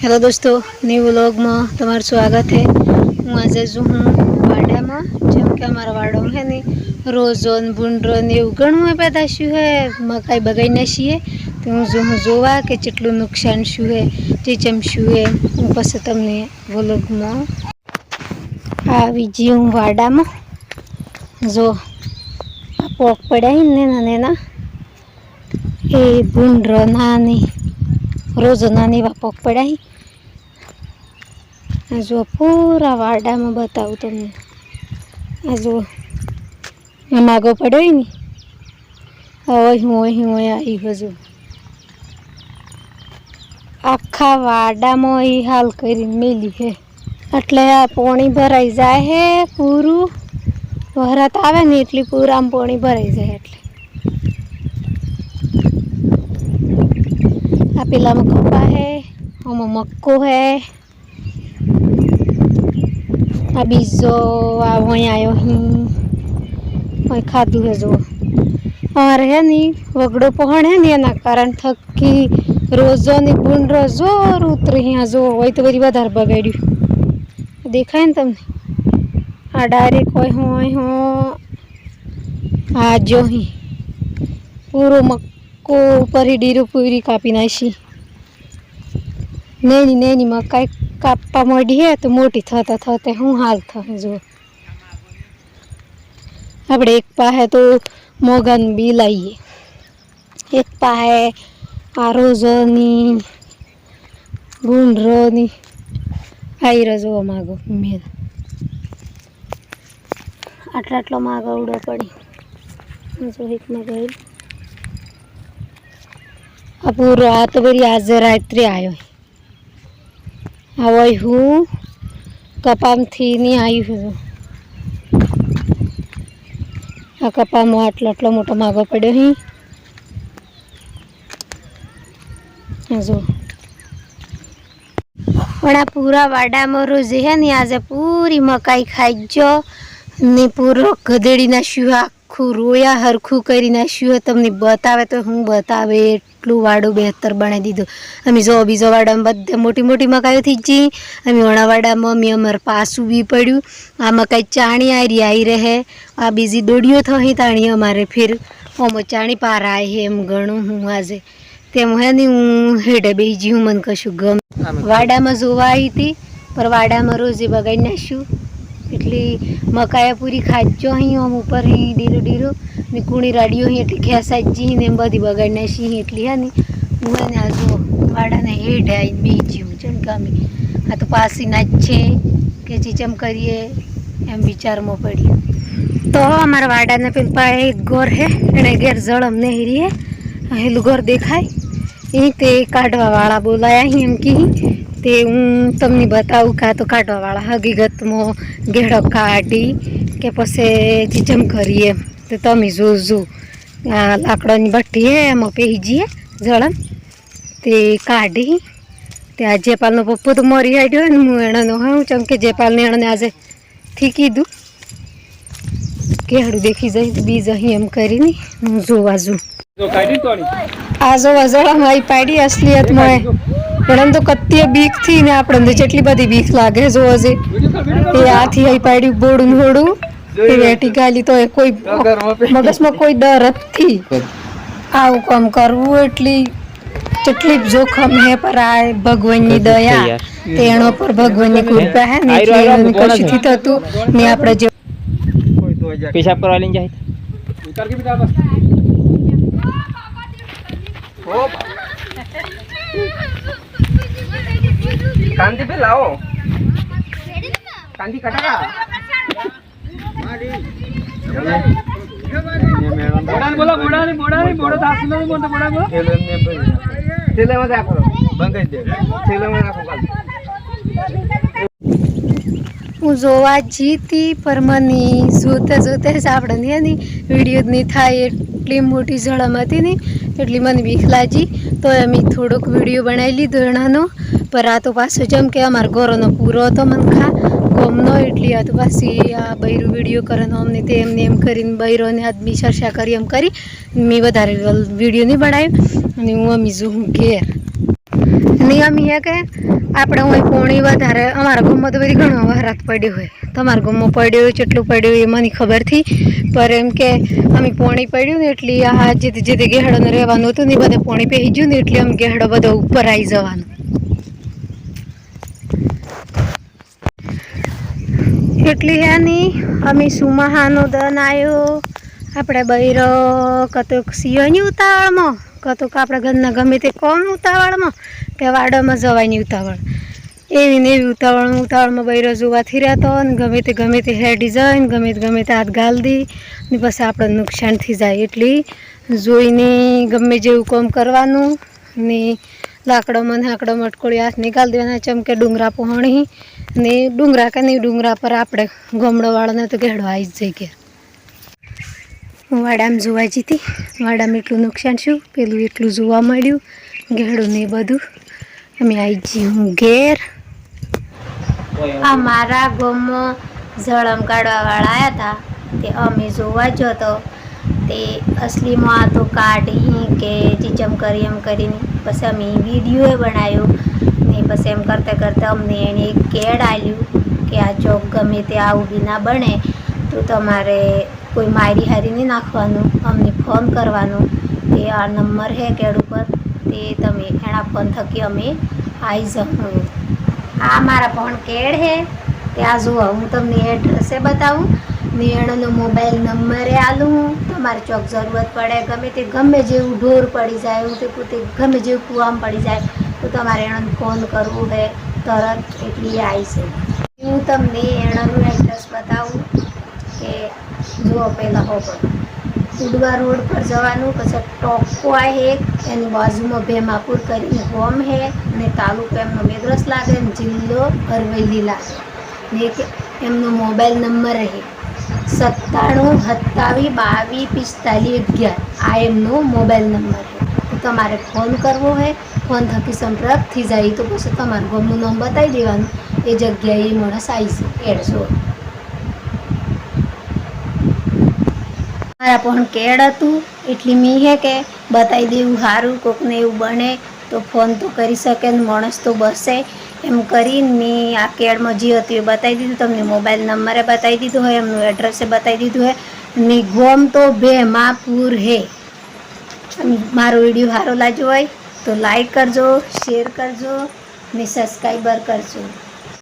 Hello દોસ્તો new વ્લોગમાં તમારું સ્વાગત છે. હું આજે છું હું વાડામાં, જેમ કે અમારા વાડામાં છે ને, રોઝોન ને ભૂંડરો ને એવું ઘણું પેદા શું હે મકાઈ બગાઈ નાખીએ તો હું જો હું જોવા કે કેટલું નુકસાન શું હે ચીચમ શું હે હું પછી તમને વ્લોગમાં આવી જી હું વાડામાં. જો પોક પડ્યા ને નેના એ ભૂંડરો નાની, રોજો નાની એવા પોક પડ્યા આ જો પૂરા વાડામાં બતાવું તમને. આ જુઓ, આ માગો પડ્યો ને. હવે હું હોય આવી હજુ આખા વાડામાં એ હાલ કરીને મેલી હે એટલે આ પોણી ભરાઈ જાય હે પૂરું. વરાત આવે ને એટલી પૂરામાં પોણી ભરાઈ જાય એટલે. આ પેલામાં કપા હે આમાં મક્કો હે. આ બીજો આ વહી આવ્યો અહીં ખાધું હે જો અમારે હે ને વગડો પહોણ હે ને એના કારણ થકી રોજો ને ગુંડ જોર ઉતરી અહીંયા જો હોય તો બધી વધારે બગાડ્યું. દેખાય ને તમને? આ ડાયરેક્ટ હોય હોય હો આ જો અહીં. પૂરો મક્કો ઉપર ડીરો પૂરી કાપી નાખી. નેની નેની મકાઈ કાપવા મળી હે તો મોટી થતા થતા હું હાલ થશે જો આપણે એક પાસે તો મોગન બી લાવીએ એક પાસે આ રોજોની ગુંડરોની આઈ રજો માગો મેં. આટલા આટલો માગો ઉડો પડી. જો એકમાં ગયેલ આ પૂરો આ તો બરી આજે રાત્રે આવ્યો હવે હું કપામથી નહીં આવી છું આ કપામાં આટલો આટલો મોટો માગો પડ્યો આ જો પણ આ પૂરા વાડામાં રોજ હે ને આજે પૂરી મકાઈ ખાઈ ગયો ને પૂરો ગધેડીના નાખ્યું આખું રોયા હરખું કરી નાખ્યું તમને બતાવે તો હું બતાવે એટલું વાડું બહેતર બનાવી દીધું. અમે જો બીજો વાડામાં બધે મોટી મોટી મકાઈઓ થઈ જઈ અમે વાડામાં અમે અમારે પાસું બી પડ્યું. આ મકાઈ ચાણી આરી આવી રહે. આ બીજી દોડીઓ થઈ તાણી અમારે ફેર. ઓમો ચાણી પાર આવી હે એમ ઘણું હું આજે. તેમ હે ને હું હેડે બેસી હું મને કશું ગમ વાડામાં જોવા આવી હતી પર વાડામાં રોજે બગાડી નાખ્યું. એટલી મકાયા પૂરી ખાચો અહીં આમ ઉપર અહીં ડીરો ડીરો. ને કુણી રાડીઓ અહીં એટલી ખેસાજી ને એમ બધી બગાડી નાખી અહીં એટલી હે ને. હું એને આ જો વાડાને હેઠ આવી બીજી હું ચમકામી આ તો પાસી ના જ છે કે ચીચમ કરીએ એમ વિચારમાં પડી તો અમારા વાડાને પેલું પાસે એક ઘર હે એને ઘેર જળમ નહીં હેરીએ અહીલું હેલું ઘર દેખાય. એ તે કાઢવાવાળા બોલાયા અહીં એમ કી. તે હું તમને બતાવું કાં તો કાઢવાવાળા હકીકતમાં ઘેડો કાઢી કે પછી ચીચમ કરીએ. તો તમે જોજો. આ લાકડાની ભઠ્ઠી હે એમાં પહેરી જઈએ જળમ તે કાઢી. તે આ જેપાલનો પપ્પો તો મરી હાડ્યો ને હું એણાનો હું ચમ કે જેપાલને એણને આજે થી કીધું. કેહડું દેખી જાય તો બીજ અહીં એમ કરીને હું જોવા જઉં. આ જોવા જળમ આવી પાડી અસલિયત મળે પણ એમ તો કત્તીએ બીકથી ને આપણે જેટલી બધી બીક લાગે જો હજી. એ આથી આવી પાડ્યું બોડું ને હોડું. એ વેઠી ગાલી તો એ કોઈ મગજમાં કોઈ ડર જ થી આવું કામ કરવું એટલી કેટલી જોખમ હે પર આ ભગવાનની દયા. તેનો પર ભગવાનની કૃપા હે ને એટલે કશું થી થતું ને આપણે જે પેશાબ કરવા લઈને જાય. ઉતાર કે બેટા બસ. કાંતિ પે લાવો. કાંતિ કટા બોડાને બોલો, બોડાને, બોડાને, બોડો નહીં, બોલતો બોડાને બોલો. થેલામાં રાખો. બંધ દે. થેલામાં રાખો કાલ હું જોવા જીતી પર મને જોતા જોતા જ આપણે ને વીડિયો જ નહીં થાય એટલી મોટી ઝડમ હતી ને એટલી મને બીક લાગી. તો અમે થોડોક વીડિયો બનાવી લીધો એનાનો પર આ તો પાછો જેમ કે અમારા ઘરોનો પૂરો હતો મને ખા ગમનો એટલી આ તો આ બૈરું વીડિયો કરવાનો અમને તે એમને એમ કરીને બૈરોને આદમી ચર્ચા કરી એમ કરી, મેં વધારે વીડિયો નહીં બનાવ્યો અને હું અમી હું ઘેર. નહીં અમી હે કે આપણે હું પોણી વધારે, અમારા ગમમાં તો બધી ઘણો વરાત પડ્યો હોય. તમારા ગામમાં પડ્યો હોય કેટલું પડ્યું એ મને ખબરથી, પર એમ કે અમે પોણી પડ્યું ને એટલી આ જે જે ગેહડોને રહેવાનું હતું ને બધા પોણી પહેરી ગયું ને એટલે અમે ગેહડો બધો ઉપર આવી જવાનું. એટલી હે અમે સુમાહાનો દન આવ્યો આપણે બૈરો કતોક સિંહની ઉતાવળમાં કતોક આપણા ઘરના ગમે તે કોમ ઉતાવળમાં, કે વાડામાં જવાની ઉતાવળ. એવી ને એવી ઉતાવળમાં ઉતાવળમાં બૈરો જોવાથી રહેતો અને ગમે તે ગમે તે હેર ડિઝાઇન, ગમે તે ગમે તે હાથ ગાલ દી ને પછી આપણે નુકસાન થઈ જાય. એટલી જોઈને ગમે જેવું કોમ કરવાનું ને લાકડો મને હાકડો મટકોળી હાથ નીકાળ દેવાના ચમકે ડુંગરા પહોણી ને ડુંગરા કે નહીં, ડુંગરા પર આપણે ગમડોવાળાને તો ઘેડો આવી જ જાય ઘેર. હું વાડામાં જોવા જીતી વાડામાં એટલું નુકસાન શું પેલું એટલું જોવા મળ્યું, ઘેડું ને બધું. અમે આવી જઈએ હું ઘેર. આ મારા જળમ કાઢવા કાઢવાવાળા આવ્યા હતા. તે અમે જોવા જતો તે અસલીમાં તો કાઢી કે ચીચમ કરી એમ કરીને પછી અમે વીડિયો બનાવ્યો. ને પછી એમ કરતાં કરતાં અમને એણે કેડ આવ્યું કે આ ચોક ગમે તે આવું બી ના બને તો તમારે કોઈ મારી હારી નહીં નાખવાનું. અમને ફોન કરવાનો. તે આ નંબર છે કેડ ઉપર. તે તમે એના ફોન થકી અમે આવી જવું આ મારા પણ કેડ છે ત્યાં જુઓ, હું તમને એડ્રેસે બતાવું. ને એનો મોબાઈલ નંબરે આલું. હું તમારે ચોક જરૂરત પડે, ગમે તે ગમે જેવું ઢોર પડી જાય, એવું તે પોતે ગમે જેવું કૂવામાં પડી જાય, તો તમારે એનો ફોન કરવો હે, તરત એટલી આવી છે. હું તમને એણાનું એડ્રેસ બતાવું કે જુઓ પહેલાં હો પણ ઉડવા રોડ પર જવાનું, પછી આવે એક એની બાજુમાં ભેમાપુર કરીને હોમ હે અને તાલુકો એમનો મેદ્રસ લાગે અને જિલ્લો અરવલ્લી લાગે. ને એમનો મોબાઈલ નંબર રહે સત્તાણું સત્તાવીસ બાવીસ પિસ્તાલીસ, અગિયાર. આ એમનો મોબાઈલ નંબર છે. તમારે ફોન કરવો હોય, ફોન થકી સંપર્ક થઈ જાય, તો પછી તમારું ગમનું નામ બતાવી દેવાનું. એ જગ્યાએ માણસ આવી છે મારા પણ કેડ હતું, એટલી મી હે કે બતાવી દેવું સારું, કોકને એવું બને. તો ફોન તો કરી શકે ને માણસ તો બસે. એમ કરીને મેં આ કેડમાં જે હતું એ બતાવી દીધું તમને. મોબાઈલ નંબરે બતાવી દીધું હોય, એમનું એડ્રેસે બતાવી દીધું હોય. ને ગોમ તો ભેમાપુર હે. મારો વીડિયો સારો લાગ્યો હોય તો લાઈક કરજો શેર કરજો ને સબસ્ક્રાઈબર કરજો.